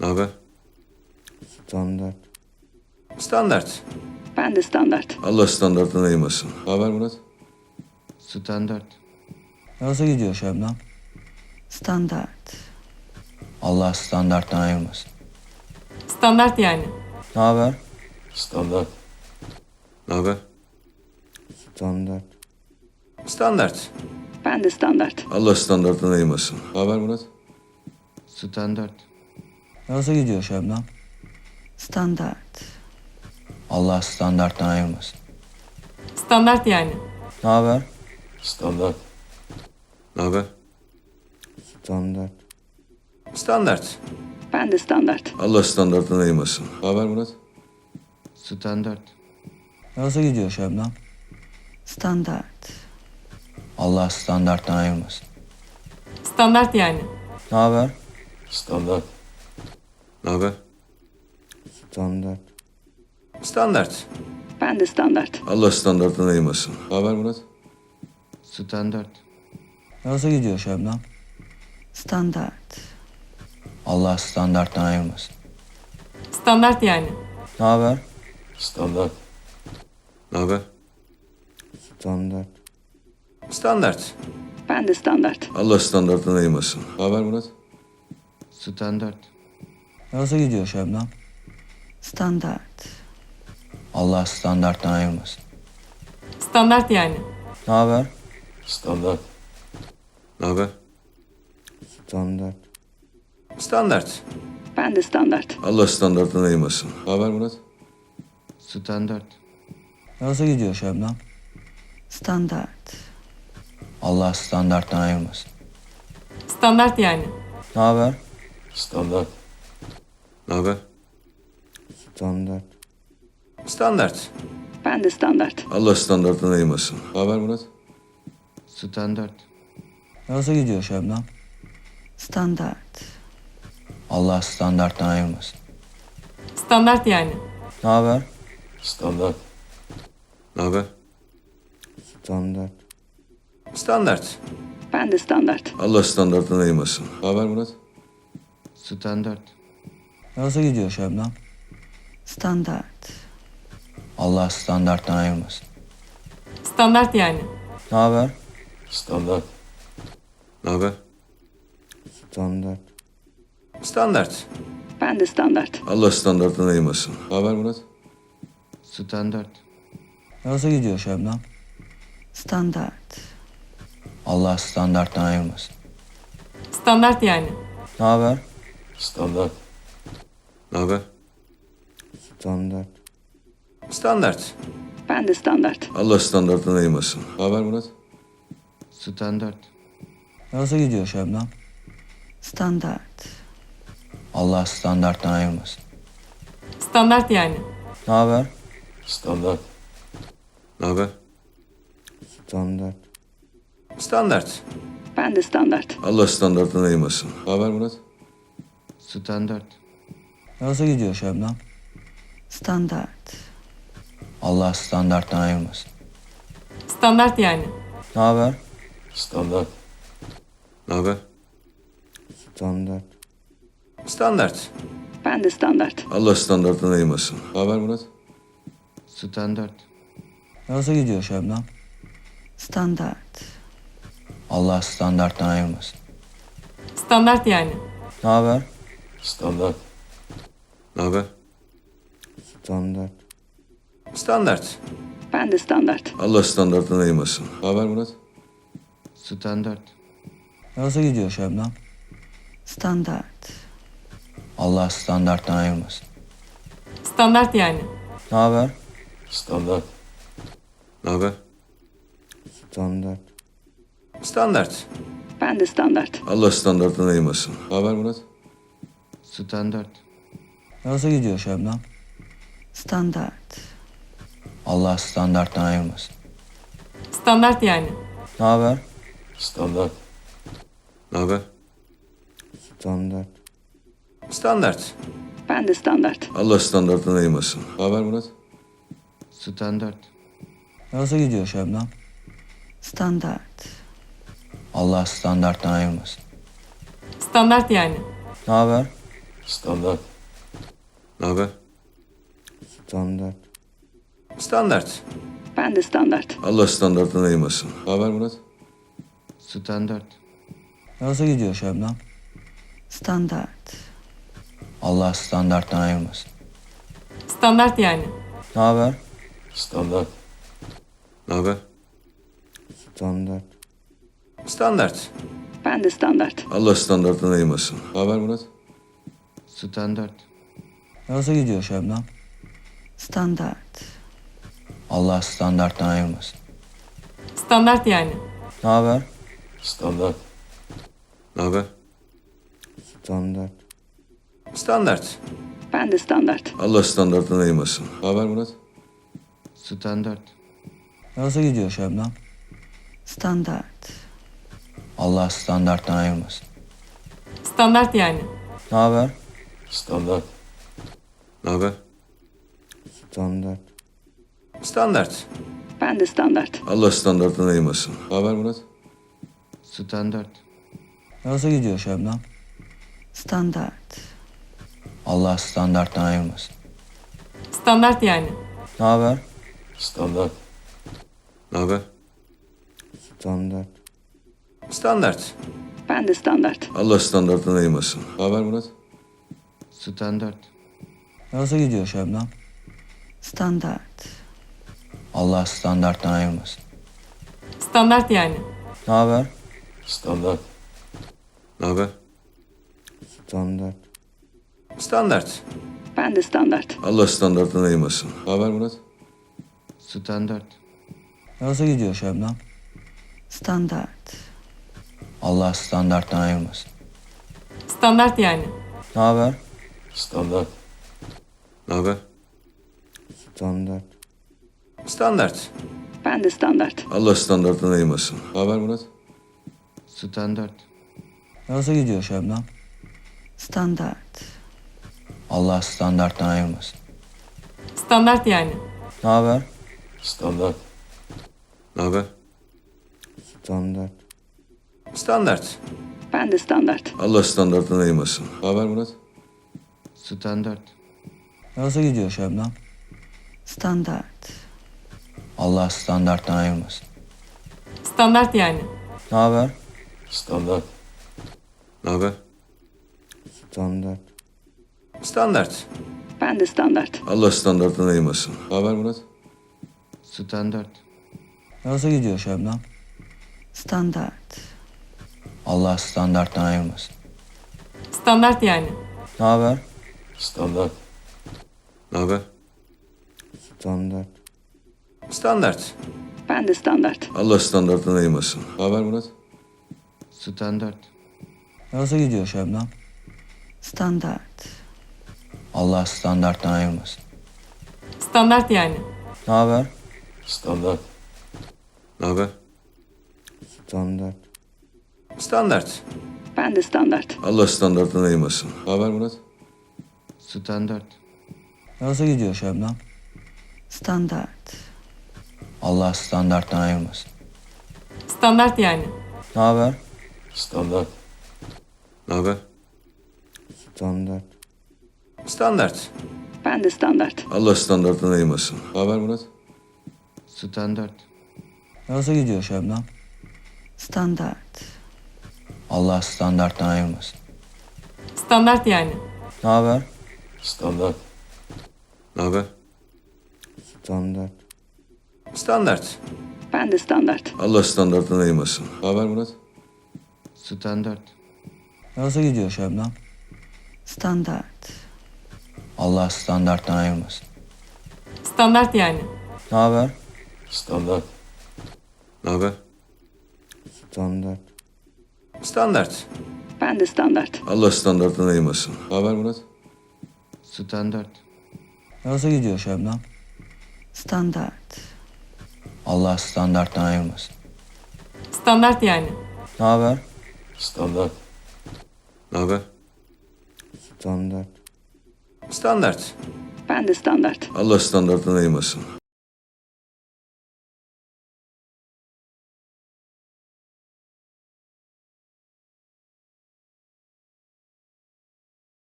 Ne haber? Standart. Standart. Ben de standart. Allah standartına ayırmasın. Ne haber Murat? Standart. Nasıl gidiyor Şebnem? Standart. Allah standarttan ayırmasın. Standart yani. Ne haber? Standart. Ne haber? Standart. Standart. Ben de standart. Allah standartına ayırmasın. Ne haber Murat? Standart. Nasıl gidiyor Şebnem? Standart. Allah standarttan ayırmasın. Standart yani. Ne haber? Standart. Ne haber? Standart. Standart. Ben de standart. Allah standartına ayırmasın. Ne haber Murat? Standart. Nasıl gidiyor Şebnem? Standart. Allah standarttan ayırmasın. Standart yani. Ne haber? Standart. Ne haber? Standart. Standart. Ben de standart. Allah standartına ayırmasın. Ne haber Murat? Standart. Nasıl gidiyor Şebnem? Standart. Allah standarttan ayırmasın. Standart yani. Ne haber? Standart. Ne haber? Standart. Standart. Ben de standart. Allah standartına ayırmasın. Ne haber Murat? Standart. Nasıl gidiyor Şebnem? Standart. Allah standarttan ayırmasın. Standart yani. Ne haber? Standart. Ne haber? Standart. Standart. Ben de standart. Allah standartına ayırmasın. Ne haber Murat? Standart. Nasıl gidiyor Şebnem? Standart. Allah standarttan ayırmasın. Standart yani. Ne haber? Standart. Ne haber? Standart. Standart. Ben de standart. Allah standartına ayırmasın. Ne haber Murat? Standart. Nasıl gidiyor Şebnem? Standart. Allah standarttan ayırmasın. Standart yani. Ne haber? Standart. Ne haber? Standart. Standart. Ben de standart. Allah standartına ayırmasın. Ne haber Murat? Standart. Nasıl gidiyor Şebnem? Standart. Allah standarttan ayırmasın. Standart yani. Ne haber? Standart. Ne haber? Standart. Standart. Ben de standart. Allah standartına ayırmasın. Ne haber Murat? Standart. Nasıl gidiyor Şebnem? Standart. Allah standarttan ayırmasın. Standart yani. Ne haber? Standart. Ne haber? Standart. Standart. Ben de standart. Allah standartına ayırmasın. Ne haber Murat? Standart. Nasıl gidiyor Şebnem? Standart. Allah standarttan ayırmasın. Standart yani. Ne haber? Standart. Ne haber? Standart. Standart. Ben de standart. Allah standartına ayırmasın. Ne haber Murat? Standart. Nasıl gidiyor Şebnem? Standart. Allah standarttan ayırmasın. Standart yani. Ne haber? Standart. Ne haber? Standart. Standart. Ben de standart. Allah standartına ayırmasın. Ne haber Murat? Standart. Nasıl gidiyor Şebnem? Standart. Allah standarttan ayırmasın. Standart yani. Ne haber? Standart. Ne haber? Standart. Standart. Ben de standart. Allah standartına ayırmasın. Ne haber Murat? Standart. Nasıl gidiyor Şebnem? Standart. Allah standarttan ayırmasın. Standart yani. Ne haber? Standart. Ne haber? Standart. Standart. Ben de standart. Allah standartına ayırmasın. Ne haber Murat? Standart. Nasıl gidiyor Şebnem? Standart. Allah standarttan ayırmasın. Standart yani. Ne haber? Standart. Ne haber? Standart. Standart. Ben de standart. Allah standartına ayırmasın. Ne haber Murat? Standart. Nasıl gidiyor Şebnem? Standart. Allah standarttan ayırmasın. Standart yani. Ne haber? Standart. Ne haber? Standart. Standart. Ben de standart. Allah standartına ayırmasın. Ne haber Murat? Standart. Nasıl gidiyor Şebnem? Standart. Allah standarttan ayırmasın. Standart yani. Ne haber? Standart. Ne haber? Standart. Standart. Ben de standart. Allah standartına ayırmasın. Ne haber Murat? Standart. Nasıl gidiyor Şebnem? Standart. Allah standarttan ayırmasın. Standart yani. Ne haber? Standart. Ne haber? Standart. Standart. Ben de standart. Allah standartına ayırmasın. Ne haber Murat? Standart. Nasıl gidiyor Şebnem? Standart. Allah standarttan ayırmasın. Standart yani. Ne haber? Standart. Ne haber? Standart. Standart. Ben de standart. Allah standartına ayırmasın. Ne haber Murat? Standart. Nasıl gidiyor Şebnem? Standart. Allah standarttan ayırmasın. Standart yani. Ne haber? Standart. Ne haber? Standart. Standart. Ben de standart. Allah standartına ayırmasın. Ne haber Murat? Standart. Nasıl gidiyor Şebnem? Standart. Allah standarttan ayırmasın. Standart yani. Ne haber? Standart. Ne haber? Standart. Standart. Ben de standart. Allah standartına ayırmasın. Ne haber Murat? Standart. Nasıl gidiyor Şebnem? Standart. Allah standarttan ayırmasın. Standart yani. Ne haber? Standart. Ne haber? Standart. Standart. Ben de standart. Allah standartına ayırmasın. Ne haber Murat? Standart. Nasıl gidiyor Şebnem? Standart. Allah standarttan ayırmasın. Standart yani. Ne haber? Standart. Ne haber? Standart. Standart. Ben de standart. Allah standartına ayırmasın. Ne haber Murat? Standart. Nasıl gidiyor Şebnem? Standart. Allah standarttan ayırmasın. Standart yani. Ne haber? Standart. Ne haber? Standart. Standart. Ben de standart. Allah standartına ayırmasın. Ne haber Murat? Standart. Nasıl gidiyor Şebnem? Standart. Allah standarttan ayırmasın. Standart yani. Ne haber? Standart. Ne haber? Standart. Standart. Ben de standart. Allah standartına ayırmasın. Ne haber Murat? Standart. Nasıl gidiyor Şebnem? Standart. Allah standarttan ayırmasın. Standart yani. Ne haber? Standart. Ne haber? Standart. Standart. Ben de standart. Allah standartına ayırmasın. Ne haber Murat? Standart. Nasıl gidiyor Şebnem? Standart. Allah standarttan ayırmasın. Standart yani. Ne haber? Standart. Ne haber? Standart. Standart. Ben de standart. Allah standartına ayırmasın. Ne haber Murat? Standart. Nasıl gidiyor Şebnem? Standart. Allah standarttan ayırmasın. Standart yani. Ne haber? Standart. Ne haber? Standart. Standart. Ben de standart. Allah standartına ayırmasın. Ne haber Murat? Standart. Nasıl gidiyor Şebnem? Standart. Allah standarttan ayırmasın. Standart yani. Ne haber? Standart. Ne haber? Standart. Standart. Ben de standart. Allah standartına ayırmasın. Ne haber Murat? Standart. Nasıl gidiyor Şebnem? Standart. Allah standarttan ayırmasın. Standart yani. Ne haber? Standart. Ne haber? Standart. Standart. Ben de standart. Allah standartına ayırmasın.